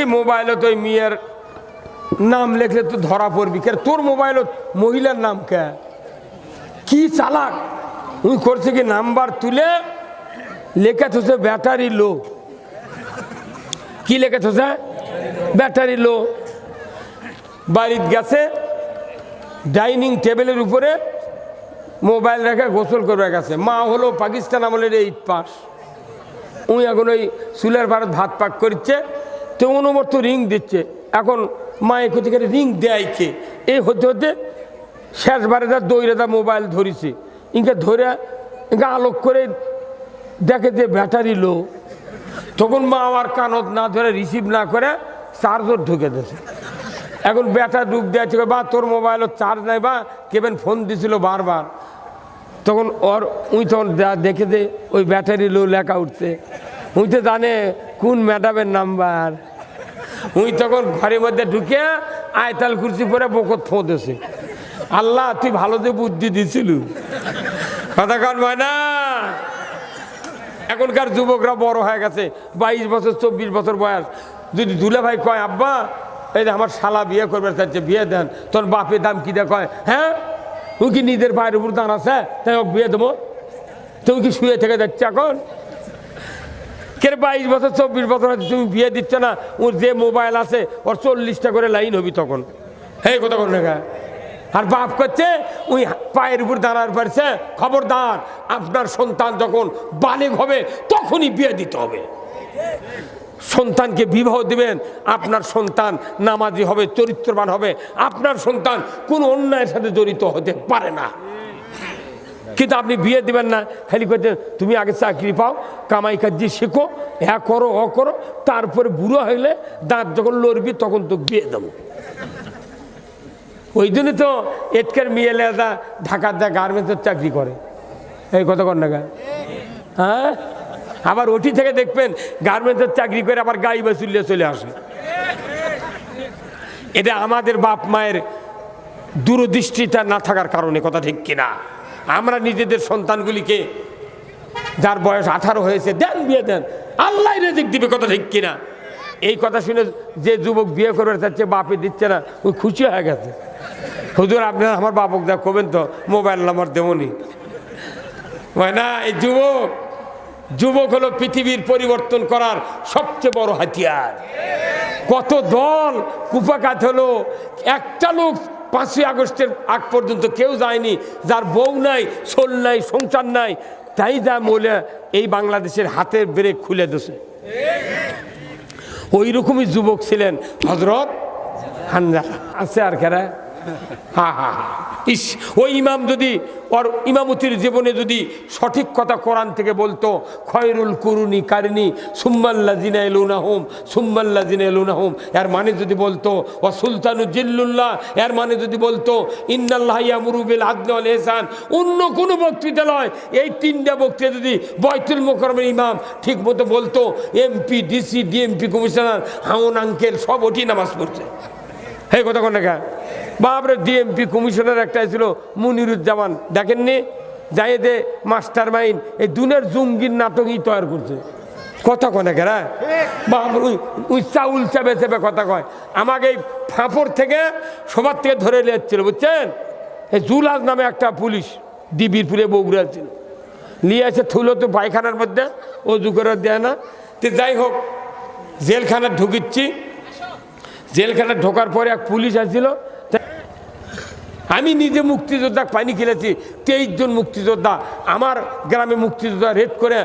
কি মোবাইলে তো মেয়ের নাম লেখলে তো ধরা পড়বি। কে তোর মোবাইলত মহিলার নাম কে? কি চালাক? উনি করছে কি নাম্বার তুলে লেখা থসে ব্যাটারি লো। কি লেখা থসে ব্যাটারি লো। বাড়িতে গেছে, ডাইনিং টেবিলের উপরে মোবাইল রেখে গোসল করে গেছে। মা হলো পাকিস্তান আমলের এইট পাস উনি এখন ওই চুলের ভারত ভাত পাক করছে তো অনুমত রিং দিচ্ছে। এখন মায়ে থেকে রিং দেয় কে? এই হতে হতে শেষবারে তার দৈরে তার মোবাইল ধরেছে, ইনকে ধরে ইনকে আলোক করে দেখে যে ব্যাটারি লো। তখন মা আমার কানত না ধরে রিসিভ না করে চার্জর ঢুকে দিয়েছে। এখন ব্যাটা ডুব দিয়েছে বা, তোর মোবাইলও চার্জ নাই বা, কেবেন ফোন দিছিল বারবার। তখন ওর, উই তখন দেখে দে ওই ব্যাটারি লো লেখা উঠছে। উই তো জানে কোন ম্যাডামের নাম্বার। উই তখন ঘরের মধ্যে ঢুকে আয়তাল কুর্সি পরে বকত ফোঁদেছে আল্লাহ, তুই ভালো যে বুদ্ধি দিছিল। কথা কন না। এখনকার যুবকরা বড় হয়ে গেছে, বাইশ বছর, চব্বিশ বছর বয়স। যদি দুলে ভাই কয়, আব্বা, এই আমার শালা বিয়ে করবে চাচ্ছে বিয়ে দেন, তোর বাপের দাম কি দে কয় হ্যাঁ? ও কি নিজের ভাইয়ের উপর দান আছে? তাই বিয়ে দেবো। তুমি কি শুয়ে থেকে যাচ্ছে এখন? কে বাইশ বছর চব্বিশ বছর আছে তুমি বিয়ে দিচ্ছ না ওর যে মোবাইল আছে ওর চল্লিশটা করে লাইন হবি তখন। হে কথা কোন আর বাপ করছে ওই পায়ের উপর দাঁড়ার পারছে খবরদার আপনার সন্তান যখন বালিক হবে তখনই বিয়ে দিতে হবে। সন্তানকে বিবাহ দিবেন আপনার সন্তান নামাজি হবে চরিত্রবান হবে আপনার সন্তান কোনো অন্যায়ের সাথে জড়িত হতে পারে না। কিন্তু আপনি বিয়ে দিবেন না। খালি করতে তুমি আগে চাকরি পাও, কামাই কাজি শেখো হ্যাঁ করো, হ করো, তারপরে বুড়ো হইলে দাঁত যখন লড়বি তখন তো বিয়ে দেবো। ওই জন্য তো এটকের মেয়ে লেদা ঢাকার দা গার্মেন্টসের চাকরি করে। এই কত কর নাগা হ্যাঁ? আবার ওটি থেকে দেখবেন গার্মেন্টসের চাকরি করে আবার গাই বাসুলিয়ে চলে আসে। এটা আমাদের বাপ মায়ের দূরদৃষ্টিটা না থাকার কারণে, কথা ঠিক কিনা? আমরা নিজেদের সন্তানগুলিকে, যার বয়স আঠারো হয়েছে, দেন, বিয়ে দেন। আল্লাহ রেজিক দিবে কথা ঠিক কিনা। এই কথা শুনে যে যুবক বিয়ে করবে চাচ্ছে বাপে দিচ্ছে না ওই খুশি হয়ে গেছে। হুজুর আপনার আমার বাপক যা করবেন তো? মোবাইল নাম্বার দেবনি। না, এই যুবক যুবক হলো পৃথিবীর পরিবর্তন করার সবচেয়ে বড় হাতিয়ার। কত দল কুপাকাত হলো, একটা লোক পাঁচই আগস্টের আগ পর্যন্ত কেউ যায়নি, যার বউ নাই সোল নাই, সংসার নাই। তাই যা মহিলা এই বাংলাদেশের হাতের ব্রেক খুলে দিছে। ওই রকমই যুবক ছিলেন হজরত হানজা আছে আর কেরা হা হা। ইস, ওই ইমাম যদি, ওর ইমামতির জীবনে যদি সঠিক কথা কোরআন থেকে বলতো, খয়রুল কুরুনি কারিনি সুম্মাল্লা জিনা এলুনা হোম সুম্মাল্লা জিনা এলুনা হোম এর মানে যদি বলতো ও সুলতানু জিল্লুল্লাহ, এর মানে যদি বলতো, ইন্নাল্লাহ ইয়ামুরুবিল আদল এহসান অন্য কোনো বক্তৃতা নয় এই তিনটা বক্তৃতা যদি বয়তুল মোকরমের ইমাম ঠিক মতো বলতো এমপি ডিসি ডিএমপি কমিশনার, হাউন, আঙ্কেল, সব ওটি নামাজ পড়ছে হে কথা কোন দেখা বাপরে ডিএমপি কমিশনার একটা ছিল মুনিরুজ্জামান। দেখেননি? জায়েদে মাস্টার মাইন্ড এই দুনের জঙ্গির নাটকই তৈরি করছে। কথা কনে কেরা? বাপ ওই চাউল চাবে চেপে কথা কয়। আমাকে এই ফাঁপড় থেকে সবার থেকে ধরে নিয়েছিল বুঝছেন? এই জুলাস নামে একটা পুলিশ ডিবিরপুরে বগুড়া ছিল নিয়ে এসে থুলো তো পায়খানার মধ্যে ও করে দেয় না। তো যাই হোক জেলখানা ঢুকিচ্ছি। জেলখানা ঢোকার পরে এক পুলিশ আসছিল আমি নিজে মুক্তিযোদ্ধা পানি খেলেছি তেইশ জন মুক্তিযোদ্ধা। আমার গ্রামে মুক্তিযোদ্ধা রেড করে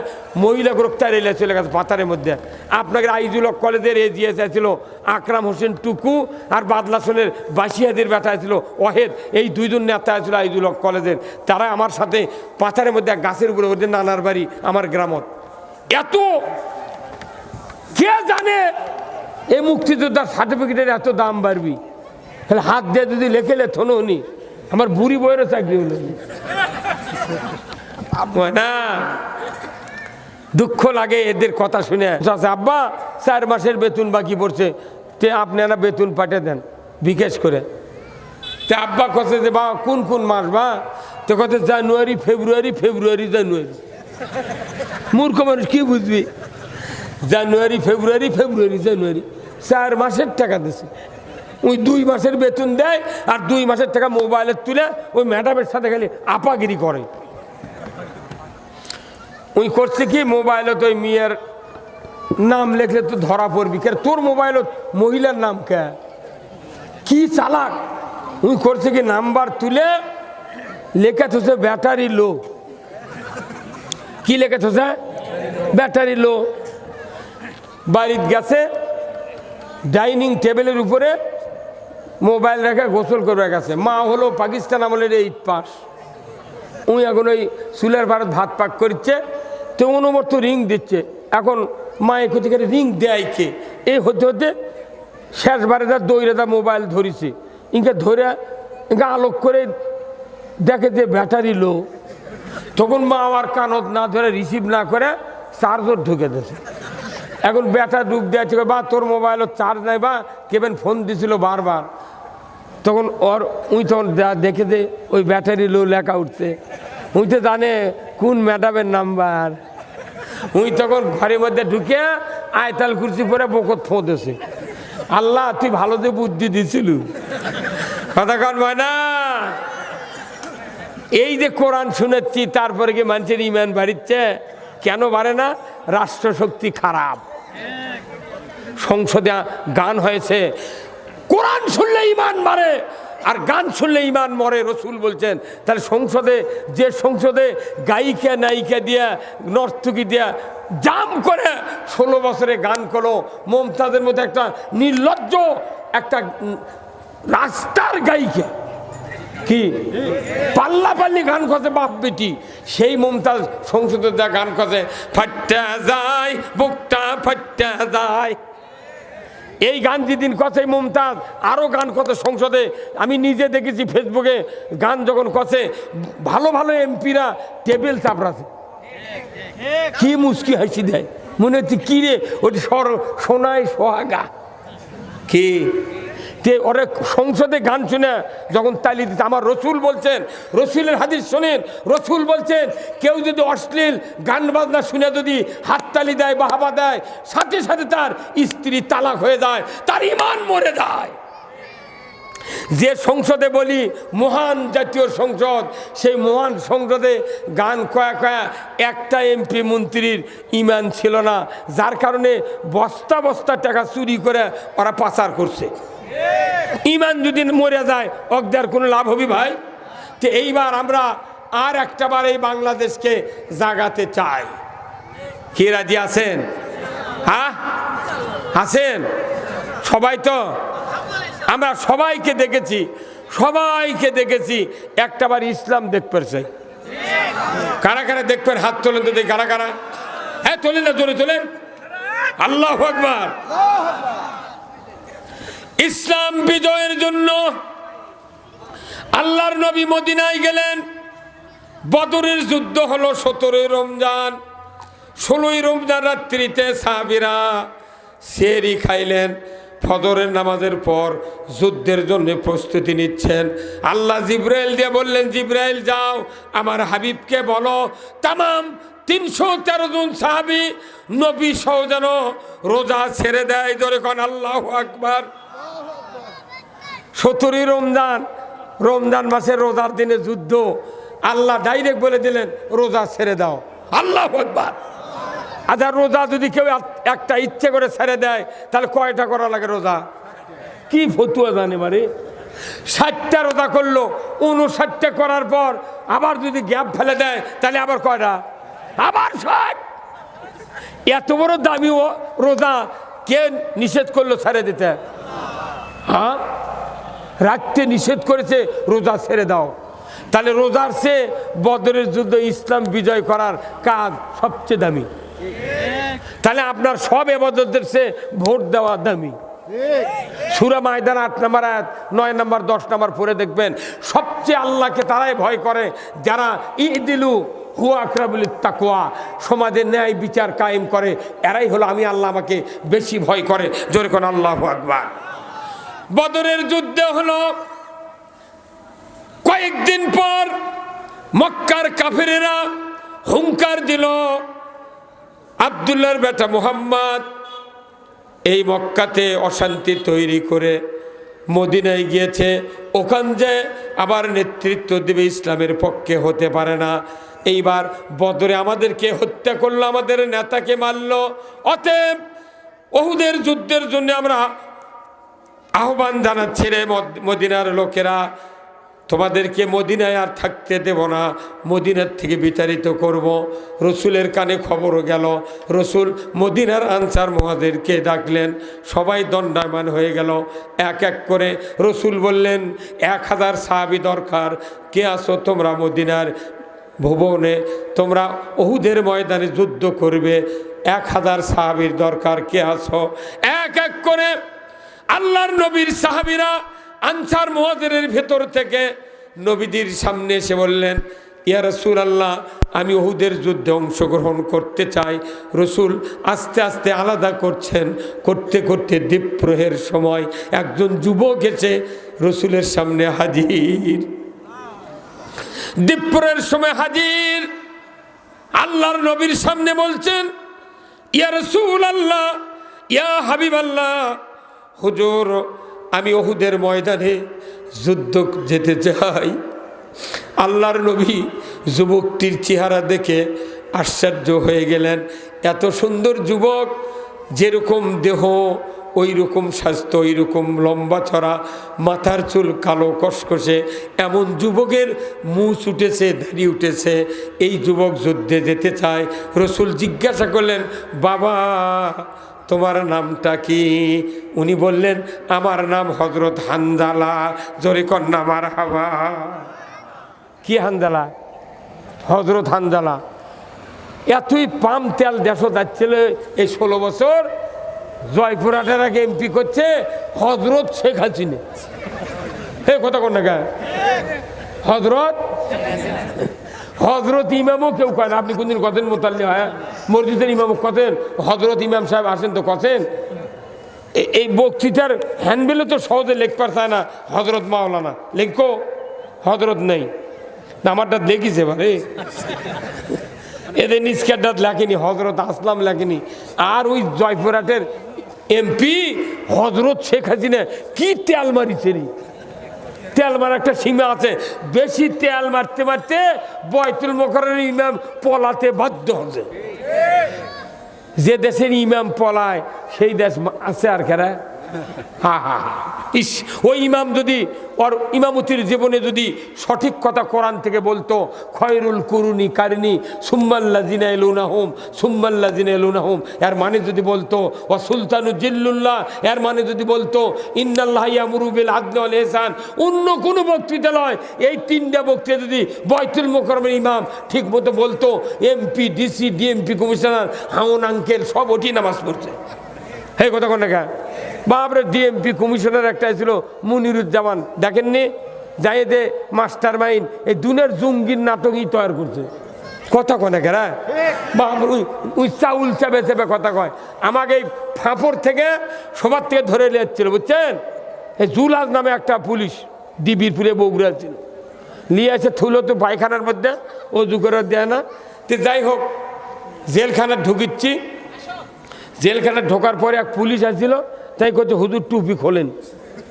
মহিলা গ্রেপ্তার এলে চলে গেছে পাতারের মধ্যে। আপনাকে আইজুল কলেজের এ জিএস ছিল আকরাম হোসেন টুকু আর বাদলাসনের বাসিয়াদের বেটা ছিল অহেদ এই দুইজন নেতা ছিল আইজুল কলেজের। তারা আমার সাথে পাতারের মধ্যে গাছের উপরে ওদের নানার বাড়ি আমার গ্রামত। এত কে জানে এই মুক্তিযোদ্ধার সার্টিফিকেটের এত দাম বাড়বি? তাহলে হাত দিয়ে যদি লেখে লে থনো নি আমার বুড়ি বইয়েরও চাকরি হলো। না। দুঃখ লাগে এদের কথা শুনে। চাচা, আব্বা চার মাসের বেতন বাকি পড়ছে। তে আপনারা বেতন পাঠিয়ে দেন বিকাশ করে। তে আব্বা কথা যে বা কোন কোন মাস বা? তো কথা জানুয়ারি ফেব্রুয়ারি ফেব্রুয়ারি জানুয়ারি। মূর্খ মানুষ কি বুঝবি? জানুয়ারি ফেব্রুয়ারি ফেব্রুয়ারি জানুয়ারি। চার মাসের টাকা দিছে। ওই দুই মাসের বেতন দেয় আর দুই মাসের টাকা মোবাইলের তুলে ওই ম্যাডামের সাথে খালি আপাগিরি করে। ওই করছে কি মোবাইলত ওই মেয়ের নাম লেখলে তো ধরা পড়বি। কে তোর মোবাইলত মহিলার নাম কে? কি চালাক? ওই করছে কি, নাম্বার তুলে লেখা থসে ব্যাটারি লো। কি লেখা থসে ব্যাটারি লো। বাড়ির গেছে, ডাইনিং টেবিলের উপরে মোবাইল রেখে গোসল করবে গেছে। মা হলো পাকিস্তান আমলের এইট পাস উনি এখন ওই চুলের ভারত ভাত পাক করছে, তো অনুমত রিং দিচ্ছে। এখন মা একটু থেকে রিং দেয় কে? এই হতে হতে শেষবারে যা দৌড়ে যা মোবাইল ধরেছে, ইনকে ধরে ইনকে আলোক করে দেখে যে ব্যাটারি লো। তখন মা আমার কানত না ধরে রিসিভ না করে চার্জর ঢুকে দিয়েছে। এখন ব্যাটা ডুব দিয়েছে, বা তোর মোবাইলত চার্জ নাই, বা কেবেন ফোন দিছিল বারবার। তখন ওর উই তখন দেখে দে ওই ব্যাটারি লো লেখা উঠছে। উই তো জানে কোন ম্যাডামের নাম্বার। উই তখন ঘরের মধ্যে ঢুকে আয়তাল কুর্সি পরে বকত ফোঁদেছে আল্লাহ, তুই ভালো যে বুদ্ধি দিছিল। কথা কন না। এই যে কোরআন শুনেছি, তারপরে কি মানুষের ইমান বাড়িচ্ছে? কেন বাড়ে না? রাষ্ট্রশক্তি খারাপ। সংসদে গান হয়েছে কোরআন শুনলে ইমান মারে, আর গান শুনলে ইমান মরে, রসুল বলছেন, তাহলে সংসদে, যে সংসদে গায়িকা, নায়িকা দিয়া, নর্তকী দিয়া জাম করে ষোলো বছরে গান করো, মমতাজের মধ্যে একটা নির্লজ্জ একটা রাস্তার গায়িকা। কি? পাল্লা পাল্লি গান করছে, বাপ বেটি। সেই মমতাজ সংসদে যা গান করছে, ফাট্টা যায়, বুকটা ফাট্টা যায়। এই গান যেদিন কছে মমতাজ? আরও গান কত সংসদে? আমি নিজে দেখেছি ফেসবুকে গান যখন কছে, ভালো ভালো এমপিরা টেবিল চাপড়াছে। কি মুস্কি হাসি দেয় মনে হচ্ছে, কী রে? ওটি সর সোনায় সোহাগা। কি? তে ওরে সংসদে গান শুনে যখন তালি দিতে, আমার রসুল বলছেন, রসুলের হাদিস শোনেন, রসুল বলছেন, কেউ যদি অশ্লীল গান বাজনা শুনে যদি হাততালি দেয় বাহাবা দেয়, সাথে সাথে তার স্ত্রী তালাক হয়ে যায়, তার ইমান মরে যায়। যে সংসদে বলি, মহান জাতীয় সংসদ, সেই মহান সংসদে গান কয়া কয়া একটা এমপি মন্ত্রীর ইমান ছিল না, যার কারণে বস্তা বস্তা টাকা চুরি করে ওরা পাচার করছে। ইমান যদি মরে যায় অগদার কোনো লাভ হবি ভাই? তো এইবার আমরা আর একটা বার এই বাংলাদেশকে জাগাতে চাই। কি রাজি আছেন? হ্যাঁ? আছেন? সবাই তো? আমরা সবাইকে দেখেছি সবাইকে দেখেছি। একটাবার ইসলাম দেখতে চাই কারা কারা দেখবেন হাত তোলেন তো কারা কারা? হ্যাঁ তোলেন না, জোরে তোলেন। আল্লাহ আকবার। ইসলাম বিজয়ের জন্য আল্লাহর নবী মদিনায় গেলেন। বদরের যুদ্ধ হলো সতেরোই রমজান। ষোলোই রমজান রাত্রিতে সাহাবিরা সেরি খাইলেন। ফদরের নামাজের পর যুদ্ধের জন্য প্রস্তুতি নিচ্ছেন। আল্লাহ জিব্রাইল দিয়ে বললেন, জিব্রাইল, যাও, আমার হাবিবকে বলো, তামাম তিনশো তেরো জন সাহাবি নবী সহ যেন রোজা ছেড়ে দেয়। ধরে কন, আল্লাহ আকবার। সতেরোই রমজান রমজান মাসের রোজার দিনে যুদ্ধ। আল্লাহ ডাইরেক্ট বলে দিলেন, রোজা ছেড়ে দাও। আল্লাহ একবার আচ্ছা রোজা যদি কেউ এক- একটা ইচ্ছে করে ছেড়ে দেয়, তাহলে কয়টা করা লাগে রোজা? কি ফতুয়া জানে মানে ষাটটা রোজা করল, উনষাটটা করার পর আবার যদি গ্যাপ ফেলে দেয়, তাহলে আবার কয়টা? আবার ষাট। এত বড় দামি রোজা কে নিষেধ করল ছেড়ে দিতে? হ্যাঁ? রাখতে নিষেধ করেছে, রোজা ছেড়ে দাও। তাহলে রোজার সে বদরের যুদ্ধ, ইসলাম বিজয় করার কাজ সবচেয়ে দামি। তাহলে আপনার সব এবাদতের সে ভোট দেওয়া দামি। সুরা ময়দান আট নম্বর আয়াত, নয় নম্বর, দশ নম্বর পরে দেখবেন, সবচেয়ে আল্লাহকে তারাই ভয় করে, যারা ইদিলু হুয়া আকরাবুল তাকুয়া সমাজের ন্যায় বিচার কায়েম করে, এরাই হলো আমি, আল্লাহ আমাকে বেশি ভয় করে। জোরে কোন আল্লাহ আকবার। বদরের যুদ্ধে হলো। কয়েকদিন পর মক্কার কাফেরেরা হুঙ্কার দিল, আবদুল্লাহর বেটা মোহাম্মদ এই মক্কাতে অশান্তি তৈরি করে মদিনায় গিয়েছে, ওখান যে আবার নেতৃত্ব দেবে ইসলামের পক্ষে হতে পারে না। এইবার বদরে আমাদেরকে হত্যা করল, আমাদের নেতাকে মারল। অতএব ওহুদের যুদ্ধের জন্য আমরা আহ্বান জানাচ্ছি রে মদ- মদিনার লোকেরা, তোমাদেরকে মদিনায় আর থাকতে দেব না, মদিনার থেকে বিতাড়িত করব। রসুলের কানে খবরও গেল, রসুল মদিনার আনসার মহাদেরকে ডাকলেন, সবাই দণ্ডায়মান হয়ে গেল। এক এক করে রসুল বললেন, এক হাজার সাহাবি দরকার, কে আসো তোমরা মদিনার ভুবনে? তোমরা ওহুদের ময়দানে যুদ্ধ করবে, এক হাজার সাহাবির দরকার, কে আসো এক এক করে আল্লাহর নবীর সাহাবিরা আনসার মহাজের ভেতর থেকে নবীদের সামনে এসে বললেন, ইয়া রসুল আল্লাহ আমি ওহুদের যুদ্ধে অংশগ্রহণ করতে চাই। রসুল আস্তে আস্তে আলাদা করছেন। করতে করতে দ্বীপ্রহের সময় একজন যুবক এসে রসুলের সামনে হাজির। দ্বীপ্রের সময় হাজির। আল্লাহর নবীর সামনে বলছেন, ইয়া রসুল আল্লাহ ইয়া হাবিব আল্লাহ হুজুর, আমি ওহুদের ময়দানে যুদ্ধ যেতে চাই। আল্লাহর নবী যুবকটির চেহারা দেখে আশ্চর্য হয়ে গেলেন। এত সুন্দর যুবক, যেরকম দেহ ওই রকম স্বাস্থ্য ওই রকম লম্বা ছড়া মাথার চুল কালো কসকসে এমন যুবকের মুছ উঠেছে দাঁড়িয়ে উঠেছে। এই যুবক যুদ্ধে যেতে চায়। রসুল জিজ্ঞাসা করলেন, বাবা তোমার নামটা কি? উনি বললেন, আমার নাম হজরত হানজালা। জোরে কন্যা মার হাবা কি হানজালা? হজরত হানজালা। এতই পাম তেল দেশও যাচ্ছিল এই ষোলো বছর, জয়পুরহাটের আগে এমপি করছে হজরত শেখ হাসিনে। হে কথা কোন না হজরত হজরত ইমামও কেউ কয় না। আপনি কোনদিন কতেন মোতাল্লি হয়? মসজিদের ইমাম কতেন? হজরত ইমাম সাহেব আসেন তো কতেন? এ- এই বক্তৃতার হ্যান্ডবেলে তো সহজে লেখবার চায় না। হজরত মাওলানা, লেখো? হজরত নেই। আমারটা দেখিছে এবারে এদের নিষ্কারটাত লেখেনি হজরত আসলাম লেখেনি। আর ওই জয়পুরহাটের এমপি হজরত শেখ হাসিনা, কি তেল মারিছে তেল মারা একটা সীমা আছে। বেশি তেল মারতে মারতে বয়তুল মকরের ইমাম পলাতে বাধ্য হচ্ছে। যে দেশের ইমাম পলায়, সেই দেশ আছে আর কেরা হা হা হা। ইস, ওই ইমাম যদি, ওর ইমামতির জীবনে যদি সঠিক কথা কোরআন থেকে বলতো, খয়রুল কুরুনি কারিনি সুম্মাল্লা জিনা এলুনা হোম সুম্মাল্লা জিনা এলুনা হোম এর মানে যদি বলতো ও সুলতানু জিল্লুল্লাহ, এর মানে যদি বলতো, ইন্নাল্লাহ ইয়ামুরুবিল আদল এহসান অন্য কোনো বক্তৃতা নয় এই তিনটা বক্তৃতা যদি বয়তুল মোকরমের ইমাম ঠিক মতো বলতো, এমপি, ডিসি, ডিএমপি কমিশনার হাউন আঙ্কেল সব ওটি নামাজ পড়ছে হে কথা কোন দেখা বাপরে ডিএমপি কমিশনার একটা ছিল, মুনিরুজ্জামান। দেখেননি? জায়েদে মাস্টার মাইন্ড এই দুনের জঙ্গির নাটকই তৈরি করছে। কথা কনে কেরা বাপ, ওই চাউল চাবে চেপে কথা কয়। আমাকে এই ফাঁপড় থেকে সবার থেকে ধরে নিয়ে যাচ্ছিল, বুঝছেন? এই জুলাস নামে একটা পুলিশ ডিবিরপুরে বগুড়া ছিল। নিয়ে এসে থুলো তো পায়খানার মধ্যে ও করে দেয় না। তো যাই হোক জেলখানা ঢুকিচ্ছি। জেলখানা ঢোকার পরে এক পুলিশ আসছিল, তাই করছে হুজুর, টুপি খোলেন।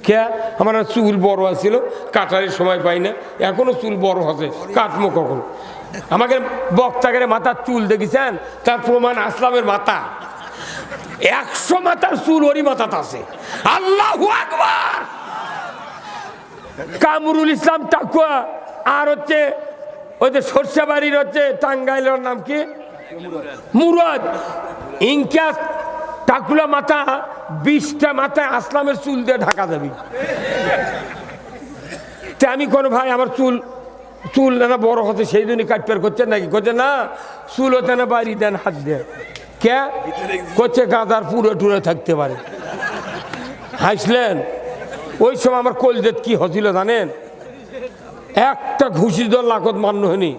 কে? আমার চুল বড় আছিল, কাটারের সময় পাই না। এখনও চুল বড় হবে কাটমো কখন? আমাকে বক্তাকে মাথার চুল দেখেছেন? তার প্রমাণ আসলামের মাথা। একশো মাথার চুল ওরই মাথাতে আছে। আল্লাহ আকবার! কামরুল ইসলাম টাকুয়া, আর হচ্ছে ওই যে সর্ষাবাড়ির হচ্ছে টাঙ্গাইলের নাম কি? মুরাদ। ইনকা টাকুলা মাথা, বিশটা মাথায় আসলামের চুল দিয়ে ঢাকা যাবি। তা আমি কোনো ভাই, আমার চুল চুল না বড় হতে সেই জন্যই কাটপার করছেন নাকি? করছে না, চুল হতে না, বাড়ি দেন, হাত দিয়ে কে? করছে গাঁদার পুরো টুরে থাকতে পারে। হাসলেন। ওই সময় আমার কলজেত কি হছিল জানেন? একটা ঘুষি দল লাকত মান্য হয়নি।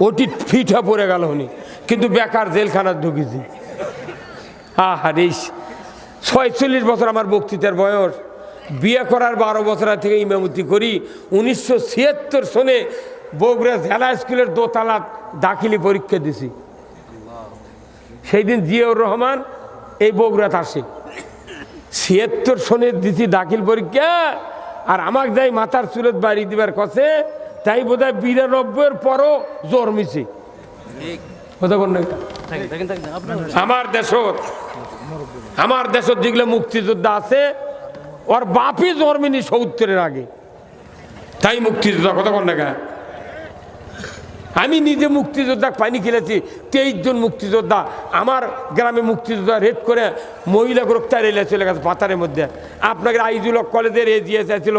ওটি ফিঠা পড়ে গেল হনি কিন্তু বেকার জেলখানার ঢুকেছি। আহারে ছয়চল্লিশ বছর আমার বক্তৃতার বয়স। বিয়ে করার বারো বছর থেকে ইমামতি করি। উনিশশো ছিয়াত্তর সনে বগুড়া জেলা স্কুলের দোতলা দাখিলি পরীক্ষা দিছি। সেই দিন জিয়াউর রহমান এই বগুড়াতে আসে। ছিয়াত্তর সনে দিছি দাখিল পরীক্ষা। আর আমাক যাই মাথার চুলত বাড়ি দিবার কছে তাই বোধ হয় বিরানব্বইয়ের পরও জন্মিছে কথা কোন আমার দেশত আমার দেশত যেগুলো মুক্তিযোদ্ধা আছে ওর বাপি জন্মিনি সত্তরের আগে। তাই মুক্তিযোদ্ধা কথা বল না আমি নিজে মুক্তিযোদ্ধা পানি খেলেছি তেইশ জন মুক্তিযোদ্ধা। আমার গ্রামে মুক্তিযোদ্ধা রেড করে মহিলা গ্রেপ্তার এলে চলে গেছে পাতারের মধ্যে। আপনাকে আইজুল কলেজের এজিএস ছিল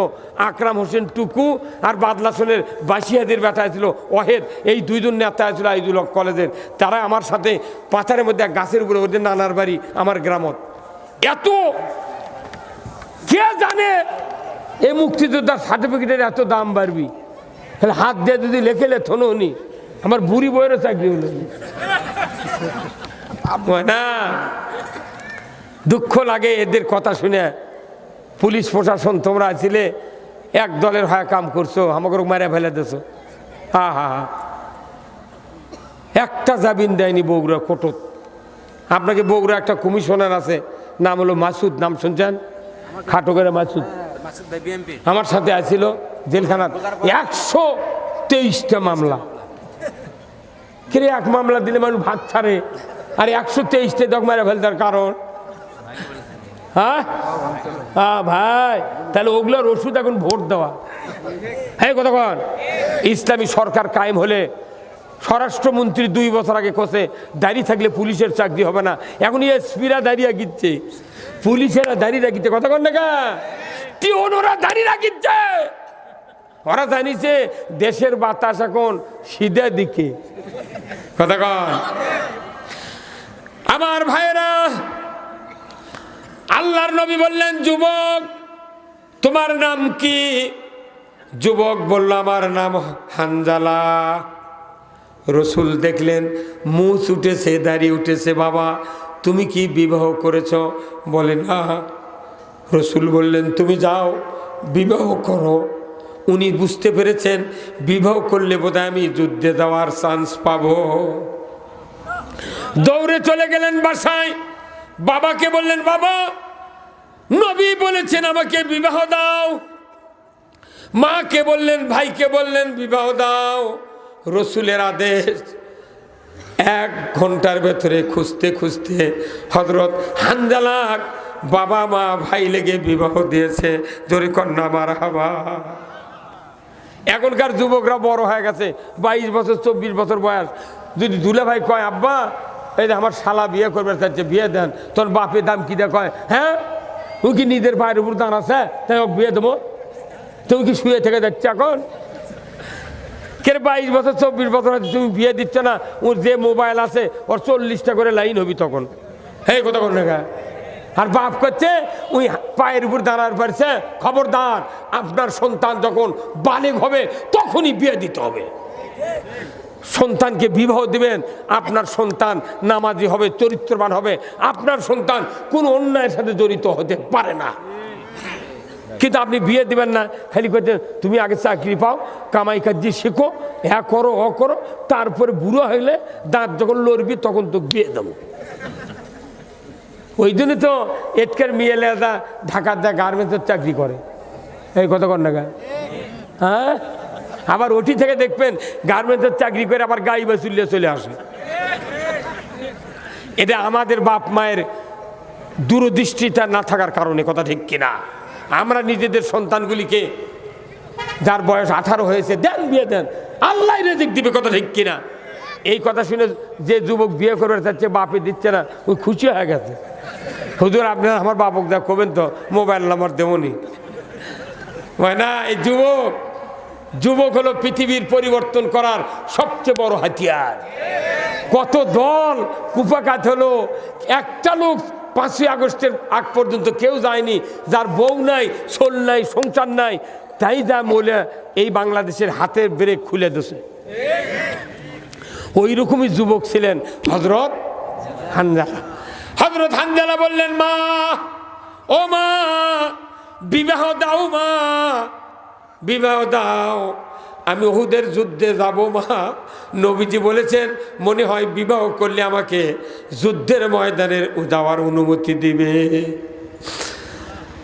আকরাম হোসেন টুকু আর বাদলাসনের বাসিয়াদের বেটা ছিল অহেদ এই দুইজন নেতা ছিল আইজুল কলেজের। তারা আমার সাথে পাতারের মধ্যে গাছের উপরে ওদের নানার বাড়ি আমার গ্রামত। এত কে জানে এই মুক্তিযোদ্ধার সার্টিফিকেটের এত দাম বাড়বি? তাহলে হাত দিয়ে যদি লেখে লেথনো উনি। আমার বুড়ি বইয়েরও চাকরি হলো। না। দুঃখ লাগে এদের কথা শুনে। পুলিশ প্রশাসন তোমরা ছিলে এক দলের হয় কাম করছ আমাকে মারে ফেলে দেছো। হা হা হা। একটা জামিন দেয়নি বগুড়া কোটত আপনাকে বগুড়া একটা কমিশনার আছে নাম হলো মাসুদ নাম শুনছেন? খাটো করে মাসুদ। মাসুদ আমার সাথে আসছিল জেলখানার একশো তেইশটা মামলা। কিরে, এক মামলা দিলে মানুষ ভাত ছাড়ে? আর, একশো তেইশটা দক মেরে ফেলতার কারণ? হ্যাঁ? হ্যাঁ ভাই, তাহলে ওগুলোর ওষুধ এখন ভোট দেওয়া। হ্যাঁ কতক্ষণ ইসলামী সরকার কায়েম হলে স্বরাষ্ট্রমন্ত্রী দুই বছর আগে কষে দাঁড়িয়ে থাকলে পুলিশের চাকরি হবে না। এখন এসপিরা দাঁড়িয়ে গিচ্ছে পুলিশেরা দাঁড়িয়ে রাখিতে কতক্ষণ না টিওনরা দাঁড়িয়ে রাখিচ্ছে। ওরা জানিছে দেশের বাতাস এখন সিধে দিকে। কতক্ষণ আমার ভাইরা আল্লাহর নবী বললেন, যুবক, তোমার নাম কি? যুবক বলল, আমার নাম হানজালা। রসুল দেখলেন, মুছ উঠেছে দাঁড়িয়ে উঠেছে, বাবা, তুমি কি বিবাহ করেছ? বলে, না। রসুল বললেন, তুমি যাও, বিবাহ করো। উনি বুঝতে পেরেছেন, বিবাহ করলে বোধহয় আমি যুদ্ধে যাওয়ার চান্স পাবো। দৌড়ে চলে গেলেন বাসায়। বাবাকে বললেন, বাবা, নবী বলেছেন আমাকে বিবাহ দাও। মাকে বললেন, ভাইকে বললেন, বিবাহ দাও। রসুলের আদেশ, এক ঘণ্টার ভেতরে খুঁজতে খুঁজতে হজরত হানজালাক বাবা মা ভাই লেগে বিবাহ দিয়েছে। জোরে কন্যা মার এখনকার যুবকরা বড় হয়ে গেছে, বাইশ বছর, চব্বিশ বছর বয়স। যদি দুলে ভাই কয়, আব্বা, এই আমার শালা বিয়ে করবে চাচ্ছে বিয়ে দেন, তোর বাপের দাম কি কয় হ্যাঁ ও কি নিজের ভাইয়ের উপর দান আছে? তাই ওকে বিয়ে দেবো। তুমি কি শুয়ে থেকে যাচ্ছে এখন? কে বাইশ বছর, চব্বিশ বছর তুমি বিয়ে দিচ্ছ না, ওর যে মোবাইল আছে, ওর চল্লিশটা করে লাইন হবি তখন। হে কথা কোন আর বাপ করছে, ওই পায়ের উপর দাঁড়ার পারছে, খবরদার, আপনার সন্তান যখন বালেগ হবে, তখনই বিয়ে দিতে হবে। সন্তানকে বিবাহ দিবেন, আপনার সন্তান নামাজি হবে, চরিত্রবান হবে, আপনার সন্তান কোনো অন্যায়ের সাথে জড়িত হতে পারে না। কিন্তু আপনি বিয়ে দিবেন না, খালি তুমি আগে চাকরি পাও, কামাই কাজি শেখো হ্যাঁ করো, হ করো, তারপরে বুড়ো হইলে দাঁত যখন লড়বি, তখন তো বিয়ে দেবো। ওই জন্য তো এটকের মেয়ে লেদা ঢাকার দেয় গার্মেন্টসের চাকরি করে। এই কত কর নাগা হ্যাঁ? আবার ওটি থেকে দেখবেন গার্মেন্টসের চাকরি করে আবার গাই বাসুল্লে চলে আসে। এটা আমাদের বাপ মায়ের দূরদৃষ্টিটা না থাকার কারণে, কথা ঠিক কিনা? আমরা নিজেদের সন্তানগুলিকে, যার বয়স আঠারো হয়েছে, দেন, বিয়ে দেন। আল্লাহ রেজিক দিবে, কথা ঠিক কিনা? এই কথা শুনে যে যুবক বিয়ে করবে চাচ্ছে বাপে দিচ্ছে না ওই খুশি হয়ে গেছে। হুজুর আপনার আমার বাপক যা করবেন তো? মোবাইল নাম্বার দেবনি। না, এই যুবক যুবক হলো পৃথিবীর পরিবর্তন করার সবচেয়ে বড় হাতিয়ার। কত দল কুপাকাত হলো। একটা লোক পাঁচই আগস্টের আগ পর্যন্ত কেউ যায়নি, যার বউ নাই সোল নাই, সংসার নাই। তাই যা মলে এই বাংলাদেশের হাতের ব্রেক খুলে দিছে। ওই রকমই যুবক ছিলেন হজরত হানজালা। হজরত হানজালা বললেন, মা, ও মা, বিবাহ দাও মা, বিবাহ দাও। আমি ওহুদের যুদ্ধে যাব মা। নবীজি বলেছেন, মনে হয় বিবাহ করলে আমাকে যুদ্ধের ময়দানের যাওয়ার অনুমতি দিবে।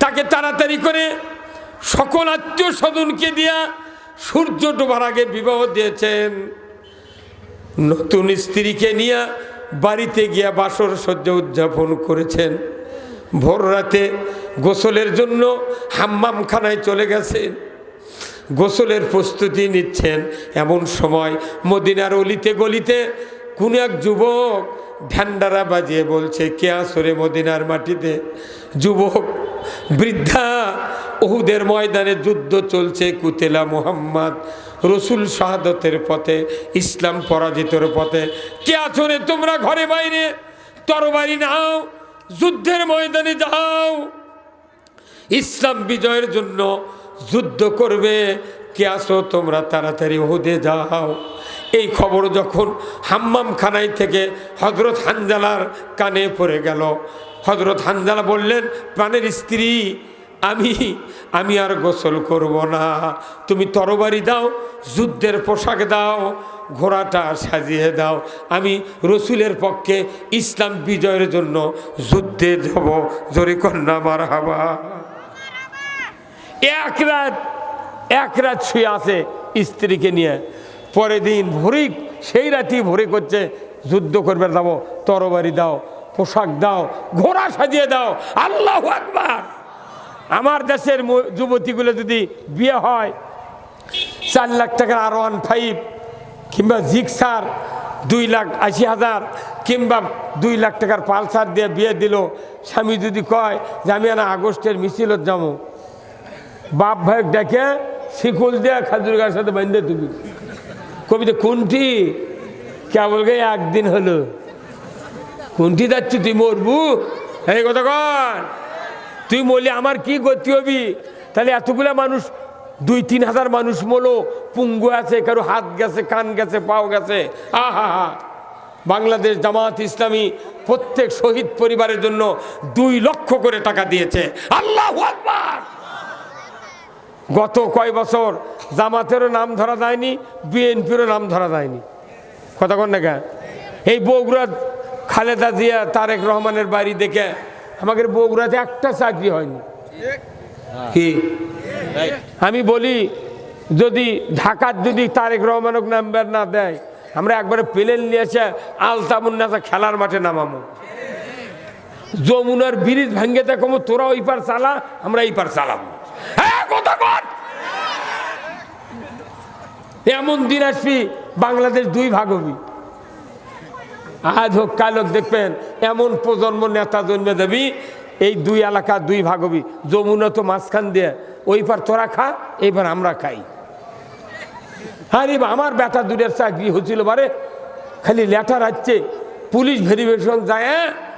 তাকে তাড়াতাড়ি করে সকল আত্মীয় স্বজনকে দিয়া সূর্য ডোবার আগে বিবাহ দিয়েছেন। নতুন স্ত্রীকে নিয়ে বাড়িতে গিয়া বাসর সজ্জা উদযাপন করেছেন। ভোর রাতে গোসলের জন্য হাম্মামখানায় চলে গেছেন। গোসলের প্রস্তুতি নিচ্ছেন এমন সময় মদিনার অলিতে গলিতে কোন এক যুবক ঢ্যান্ডারা বাজিয়ে বলছে, কে আসরে মদিনার মাটিতে? যুবক, বৃদ্ধা, ওহুদের ময়দানে যুদ্ধ চলছে কুতেলা মোহাম্মদ। রসুল শাহাদতের পথে, ইসলাম পরাজিতর পথে, কে আছরে তোমরা ঘরে বাইরে? তরবারি নাও, যুদ্ধের ময়দানে যাও। ইসলাম বিজয়ের জন্য যুদ্ধ করবে। কে আসো তোমরা তাড়াতাড়ি ওহুদে যাও। এই খবর যখন হাম্মাম খানাই থেকে হজরত হানজালার কানে পড়ে গেল। হজরত হানজালা বললেন, প্রাণের স্ত্রী আমি আমি আর গোসল করব না। তুমি তরবারি দাও, যুদ্ধের পোশাক দাও, ঘোড়াটা সাজিয়ে দাও। আমি রসুলের পক্ষে ইসলাম বিজয়ের জন্য যুদ্ধে যাব। জোরে কন্যা মার হাবা এক রাত এক রাত শুয়ে আছে স্ত্রীকে নিয়ে। পরের দিন ভোরেই সেই রাতেই ভোরে করছে, যুদ্ধ করবে যাব তরবারি দাও, পোশাক দাও, ঘোড়া সাজিয়ে দাও। আল্লাহ আকবার! আমার দেশের যুবতীগুলো যদি বিয়ে হয়, চার লাখ টাকার আর ওয়ান ফাইভ কিংবা জিক্সার দুই লাখ আশি হাজার, কিংবা দুই লাখ টাকার পালসার দিয়ে বিয়ে দিল, স্বামী যদি কয় যে আমি না আগস্টের মিছিলত যাব, বাপ ভাই ডেকে শিকুল দিয়ে খাজুর গাছের সাথে বেঁধে তুমি কবিতা কোনটি কেবল গে একদিন হলো? কোনটি যাচ্ছি তুই মরবু? এই কথা কর তুই বললি আমার কি গতি হবি? তাহলে এতগুলা মানুষ, দুই, তিন হাজার মানুষ মলো পুঙ্গু আছে, কারও হাত গেছে, কান গেছে, পাও গেছে। আহা হা হা বাংলাদেশ জামাত ইসলামী প্রত্যেক শহীদ পরিবারের জন্য দুই লক্ষ করে টাকা দিয়েছে। আল্লাহ গত কয় বছর জামাতেরও নাম ধরা যায়নি, বিএনপিরও নাম ধরা যায়নি। কথা কন না? এই বগুড়া খালেদা জিয়া, তারেক রহমানের বাড়ি দেখে আমাদের বগুড়াতে একটা চাকরি হয়নি। কি? আমি বলি যদি ঢাকার যদি তারেক রহমানক নাম্বার না দেয় আমরা একবারে প্লেন নিয়েছে এসে আলতামুন্নাসা খেলার মাঠে নামামো যমুনার ব্রিজ ভাঙ্গে দেখো তোরা ওই পার চালা আমরা এই পার চালাম হ্যাঁ এমন দিন আসবি বাংলাদেশ দুই ভাগ হবি। আজ হোক কাল হোক দেখবেন এমন প্রজন্ম নেতা জন্মে দেবি এই দুই এলাকা দুই ভাগ হবি যমুনা তো মাঝখান দিয়ে ওই পার তোরা খা এইবার আমরা খাই। হ্যাঁ বা, আমার বেটা দূরের চাকরি হচ্ছিল বারে খালি লেটার আসছে পুলিশ ভেরিফিকেশন যায় হ্যাঁ?